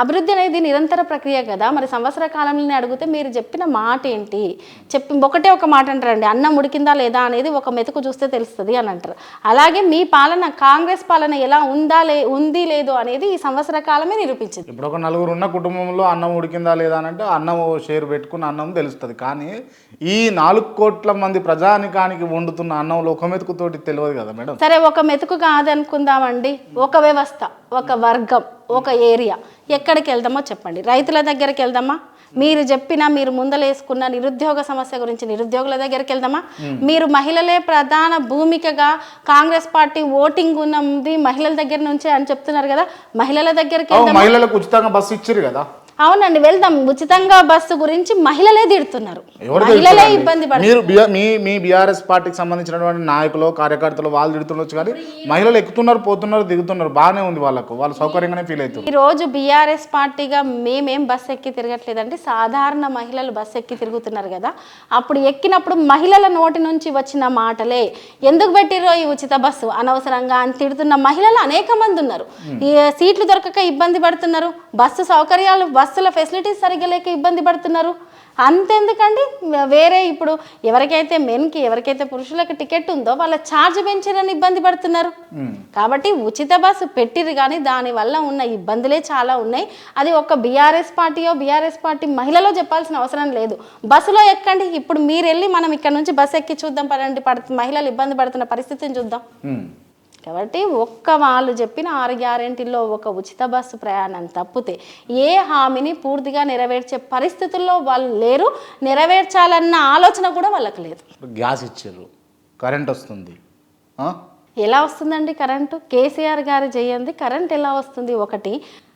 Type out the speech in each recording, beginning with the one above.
అభివృద్ధి అనేది నిరంతర ప్రక్రియ కదా. మరి సంవత్సర కాలంలోనే అడిగితే మీరు చెప్పిన మాట ఏంటి? చెప్పి ఒకటే ఒక మాట అంటారండి అన్నం ఉడికిందా లేదా అనేది ఒక మెతుకు చూస్తే తెలుస్తుంది అని అంటారు. అలాగే మీ పాలన కాంగ్రెస్ పాలన ఎలా ఉందా లే ఉంది లేదు అనేది ఈ సంవత్సర కాలమే నిరూపించింది. ఇప్పుడు ఒక నలుగురు ఉన్న కుటుంబంలో అన్నం ఉడికిందా లేదా అని అంటే అన్నం షేర్ పెట్టుకున్న అన్నం తెలుస్తుంది. కానీ ఈ నాలుగు కోట్ల మంది ప్రజానికానికి వండుతున్న అన్నంలో ఒక మెతుకుతోటి తెలియదు కదా మేడం. సరే ఒక మెతుకు కాదనుకుందామండి. ఒక వ్యవస్థ. ఒక వర్గం ఒక ఏరియా. ఎక్కడికి వెళ్దామో చెప్పండి. రైతుల దగ్గరికి వెళ్దామా? మీరు చెప్పిన మీరు ముందలేసుకున్న నిరుద్యోగ సమస్య గురించి నిరుద్యోగుల దగ్గరికి వెళ్దామా? మీరు మహిళలే ప్రధాన భూమికగా కాంగ్రెస్ పార్టీ ఓటింగ్ ఉన్నది మహిళల దగ్గర నుంచే అని చెప్తున్నారు కదా. మహిళల దగ్గరికి మహిళలకు ఉచితంగా బస్సు ఇచ్చారు కదా. అవునండి వెళ్దాం. ఉచితంగా బస్సు గురించి మహిళలే తిడుతున్నారు. మహిళలే? ఇబ్బంది మీరు మీ మీ బీఆర్ఎస్ పార్టీకి సంబంధించినటువంటి నాయకులు కార్యకర్తలు వాళ్ళు తిడుతుండొచ్చు కానీ మహిళలు ఎక్కుతున్నారు పోతున్నారు దిగుతున్నారు. బాగానే ఉంది వాళ్ళకు. వాళ్ళు సౌకర్యంగానే ఫీల్ అవుతారు ఈ రోజు బీఆర్ఎస్ పార్టీగా మేమేం బస్ ఎక్కి తిరగట్లేదంటే సాధారణ మహిళలు బస్ ఎక్కి తిరుగుతున్నారు కదా. అప్పుడు ఎక్కినప్పుడు మహిళల నోటి నుంచి వచ్చిన మాటలే. ఎందుకు పెట్టిరో ఈ ఉచిత బస్సు? అనవసరంగా అని తిడుతున్న మహిళలు అనేక మంది ఉన్నారు. ఈ సీట్లు దొరకక ఇబ్బంది పడుతున్నారు. బస్సు సౌకర్యాలు బస్సుల ఫెసిలిటీస్ సరిగ్గా లేక ఇబ్బంది పడుతున్నారు. అంతెందుకండి? వేరే ఇప్పుడు ఎవరికైతే మెన్కి ఎవరికైతే పురుషులకు టికెట్ ఉందో వాళ్ళ ఛార్జ్ పెంచారని ఇబ్బంది పడుతున్నారు. కాబట్టి ఉచిత బస్సు పెట్టిరు కానీ దానివల్ల ఉన్న ఇబ్బందులే చాలా ఉన్నాయి. అది ఒక బీఆర్ఎస్ పార్టీయో బీఆర్ఎస్ పార్టీ మహిళలో చెప్పాల్సిన అవసరం లేదు. బస్సులో ఎక్కండి. ఇప్పుడు మీరు వెళ్ళి మనం ఇక్కడ నుంచి బస్సు ఎక్కి చూద్దాం పడండి పడుతు మహిళలు ఇబ్బంది పడుతున్న పరిస్థితిని చూద్దాం. కాబట్టి ఒక్క వాళ్ళు చెప్పిన ఆరు గ్యారెంటీల్లో ఒక ఉచిత బస్సు ప్రయాణం తప్పితే ఏ హామీని పూర్తిగా నెరవేర్చే పరిస్థితుల్లో వాళ్ళు లేరు నెరవేర్చాలన్న ఆలోచన కూడా వాళ్ళకి లేదు. గ్యాస్ ఇచ్చారు కరెంట్ వస్తుంది ఎలా వస్తుందండి కరెంటు? కేసీఆర్ గారు చేయండి కరెంట్ ఎలా వస్తుంది? ఒకటి.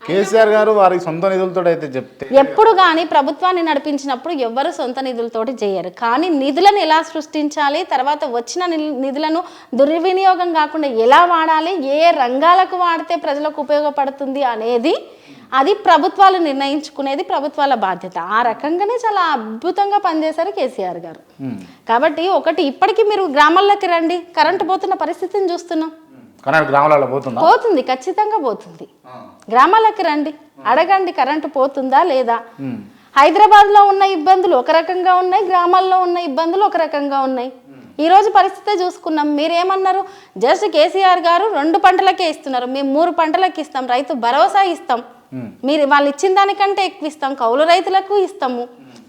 కేసీఆర్ గారు వారి సొంత నిధులతో అయితే చెప్తే ఎప్పుడు కానీ ప్రభుత్వాన్ని నడిపించినప్పుడు ఎవ్వరు సొంత నిధులతోటి చేయరు కానీ నిధులను ఎలా సృష్టించాలి? తర్వాత వచ్చిన నిధులను దుర్వినియోగం కాకుండా ఎలా వాడాలి? ఏ రంగాలకు వాడితే ప్రజలకు ఉపయోగపడుతుంది అనేది అది ప్రభుత్వాలు నిర్ణయించుకునేది ప్రభుత్వాల బాధ్యత. ఆ రకంగానే చాలా అద్భుతంగా పనిచేశారు కేసీఆర్ గారు. కాబట్టి ఒకటి ఇప్పటికీ మీరు గ్రామాల్లోకి రండి కరెంటు పోతున్న పరిస్థితిని చూస్తున్నాం. గ్రామాలలో పోతుందా? పోతుంది ఖచ్చితంగా పోతుంది. గ్రామాలకి రండి అడగండి కరెంటు పోతుందా లేదా? హైదరాబాద్లో ఉన్న ఇబ్బందులు ఒక రకంగా ఉన్నాయి గ్రామాల్లో ఉన్న ఇబ్బందులు ఒక రకంగా ఉన్నాయి. ఈ రోజు పరిస్థితే చూసుకున్నాం. మీరేమన్నారు? జస్ట్ కేసీఆర్ గారు రెండు పంటలకే ఇస్తున్నారు. మేము మూడు పంటలకి ఇస్తాం రైతు భరోసా ఇస్తాం. మీరు వాళ్ళు ఇచ్చిన దానికంటే ఎక్కువ ఇస్తాం. కౌలు రైతులకు ఇస్తాము.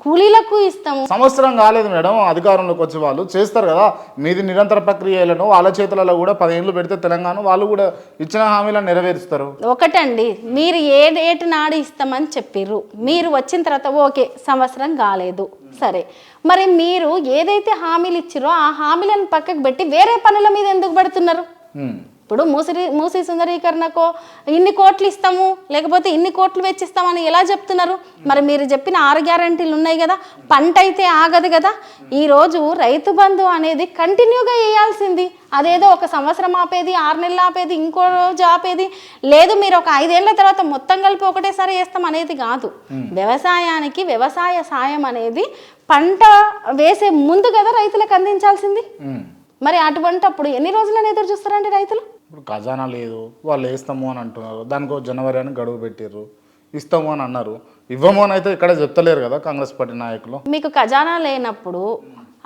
కూలీలకు ఇస్తాము. సంవత్సరం కాలేదు మేడం అధికారంలోకి వచ్చే వాళ్ళు. చేస్తారు కదా మీది నిరంతర ప్రక్రియలను వాళ్ళ చేతులలో కూడా పదేళ్ళు పెడితే తెలంగాణ వాళ్ళు కూడా ఇచ్చిన హామీలను నెరవేరుస్తారు. ఒకటండి మీరు ఏ డేట్ నాడు ఇస్తామని చెప్పిర్రు. మీరు వచ్చిన తర్వాత ఓకే సంవత్సరం కాలేదు. సరే. మరి మీరు ఏదైతే హామీలు ఇచ్చిరో ఆ హామీలను పక్కకు పెట్టి వేరే పనుల మీద ఎందుకు పెడుతున్నారు? ఉమ్. ఇప్పుడు మూసి మూసి సుందరీకరణకు ఇన్ని కోట్లు ఇస్తాము లేకపోతే ఇన్ని కోట్లు వెచ్చిస్తామని ఎలా చెప్తున్నారు? మరి మీరు చెప్పిన ఆరు గ్యారంటీలు ఉన్నాయి కదా పంట అయితే ఆగదు కదా. ఈరోజు రైతు బంధు అనేది కంటిన్యూగా వేయాల్సింది అదేదో ఒక సంవత్సరం ఆపేది ఆరు నెలలు ఆపేది ఇంకో రోజు ఆపేది. లేదు మీరు ఒక ఐదేళ్ళ తర్వాత మొత్తం కలిపి ఒకటేసారి వేస్తాం అనేది కాదు. వ్యవసాయానికి వ్యవసాయ సాయం అనేది పంట వేసే ముందు కదా రైతులకు అందించాల్సింది. మరి అటువంటి అప్పుడు ఎన్ని రోజులను ఎదురు చూస్తారండి రైతులు? ఇప్పుడు ఖజానా లేదు వాళ్ళు వేస్తాము అని అంటున్నారు. దానికో జనవరి అని గడువు పెట్టారు ఇస్తాము అని అన్నారు. ఇవ్వము అని అయితే ఇక్కడ చెప్తలేరు కదా కాంగ్రెస్ పార్టీ నాయకులు? మీకు ఖజానా లేనప్పుడు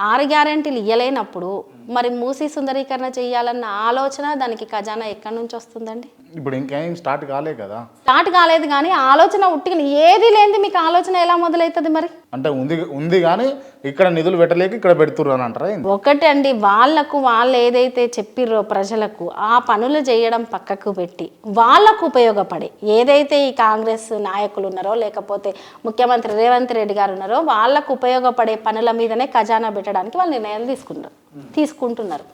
ఆరు గ్యారెంటీలు ఇవ్వలేనప్పుడు మరి మూసి సుందరీకరణ చేయాలన్న ఆలోచన దానికి ఖజానా ఎక్కడి నుంచి వస్తుందండి? ఇప్పుడు ఇంకేం స్టార్ట్ కాలే కదా. స్టార్ట్ కాలేదు కానీ ఆలోచన ఉట్టిగా ఏది లేనిది మీకు ఆలోచన ఎలా మొదలవుతుంది మరి? అంటే ఉంది ఉంది కానీ ఇక్కడ నిధులు పెట్టలేక ఇక్కడ పెడుతుర్రు అని అంటారా? ఒకటండి వాళ్ళకు వాళ్ళు ఏదైతే చెప్పిర్రో ప్రజలకు ఆ పనులు చేయడం పక్కకు పెట్టి వాళ్ళకు ఉపయోగపడే ఏదైతే ఈ కాంగ్రెస్ నాయకులు ఉన్నారో లేకపోతే ముఖ్యమంత్రి రేవంత్ రెడ్డి గారు ఉన్నారో వాళ్ళకు ఉపయోగపడే పనుల మీదనే ఖజానా పెట్టడానికి వాళ్ళు నిర్ణయాలు తీసుకున్నారు. తీసుకుంటున్నారు.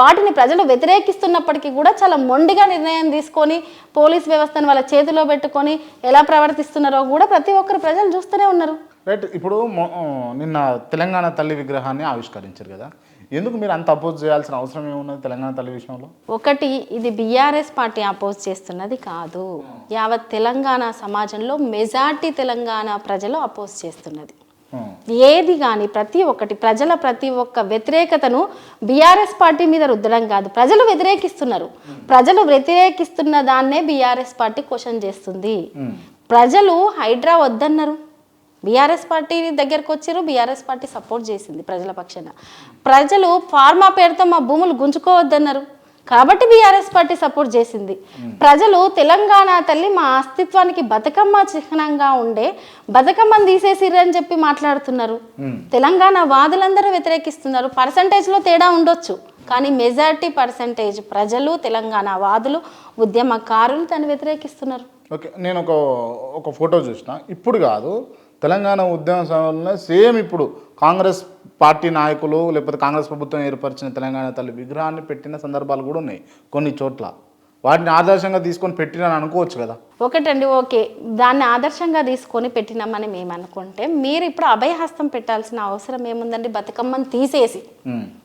వాటిని ప్రజలు వ్యతిరేకిస్తున్నప్పటికీ కూడా చాలా మొండిగా నిర్ణయం తీసుకొని పోలీస్ వ్యవస్థను వాళ్ళ చేతిలో పెట్టుకొని ఎలా ప్రవర్తిస్తున్నారో కూడా ప్రతి ఒక్కరు ప్రజలు చూస్తూనే ఉన్నారు. రైట్ ఇప్పుడు నిన్న తెలంగాణ తల్లి విగ్రహాన్ని ఆవిష్కరించారు కదా. ఎందుకు మీరు అంత అపోజ్ చేయాల్సిన అవసరం ఏమున్నది తెలంగాణ తల్లి విషయంలో? ఒకటి ఇది బీఆర్ఎస్ పార్టీ అపోజ్ చేస్తున్నది కాదు. యావత్ తెలంగాణ సమాజంలో మెజార్టీ తెలంగాణ ప్రజలు అపోజ్ చేస్తున్నది. ఏది కానీ ప్రతి ఒక్కటి ప్రజల ప్రతి ఒక్క వ్యతిరేకతను బీఆర్ఎస్ పార్టీ మీద రుద్దడం కాదు. ప్రజలు వ్యతిరేకిస్తున్నారు. ప్రజలు వ్యతిరేకిస్తున్న దాన్నే బీఆర్ఎస్ పార్టీ క్వశ్చన్ చేస్తుంది. ప్రజలు హైడ్రా వద్దన్నారు. బీఆర్ఎస్ పార్టీ దగ్గరకు వచ్చారు బీఆర్ఎస్ పార్టీ సపోర్ట్ చేసింది ప్రజల పక్షాన. ప్రజలు ఫార్మా పేరుతో మా భూములు గుంజుకోవద్దన్నారు. కాబట్టి బీఆర్ఎస్ పార్టీ సపోర్ట్ చేసింది. ప్రజలు తెలంగాణ తల్లి మా అస్తిత్వానికి బతుకమ్మ చిహ్నంగా ఉండే బతుకమ్మని తీసేసిర్రు అని చెప్పి మాట్లాడుతున్నారు. తెలంగాణ వాదులందరూ వ్యతిరేకిస్తున్నారు. పర్సంటేజ్లో తేడా ఉండొచ్చు. కానీ మెజారిటీ పర్సంటేజ్ ప్రజలు తెలంగాణ వాదులు ఉద్యమకారులు తను వ్యతిరేకిస్తున్నారు. ఓకే నేను ఒక ఒక ఫోటో చూసిన. ఇప్పుడు కాదు తెలంగాణ ఉద్యమ సమయంలో సేమ్ ఇప్పుడు కాంగ్రెస్ పార్టీ నాయకులు లేకపోతే కాంగ్రెస్ ప్రభుత్వం ఏర్పరిచిన తెలంగాణ తల్లి విగ్రహాన్ని పెట్టిన సందర్భాలు కూడా ఉన్నాయి కొన్ని చోట్ల. వాటిని ఆదర్శంగా తీసుకొని పెట్టినని అనుకోవచ్చు కదా. ఒకటండి ఓకే. దాన్ని ఆదర్శంగా తీసుకొని పెట్టినామని మేము అనుకుంటే మీరు ఇప్పుడు అభయహస్తం పెట్టాల్సిన అవసరం ఏముందండి? బతుకమ్మని తీసేసి.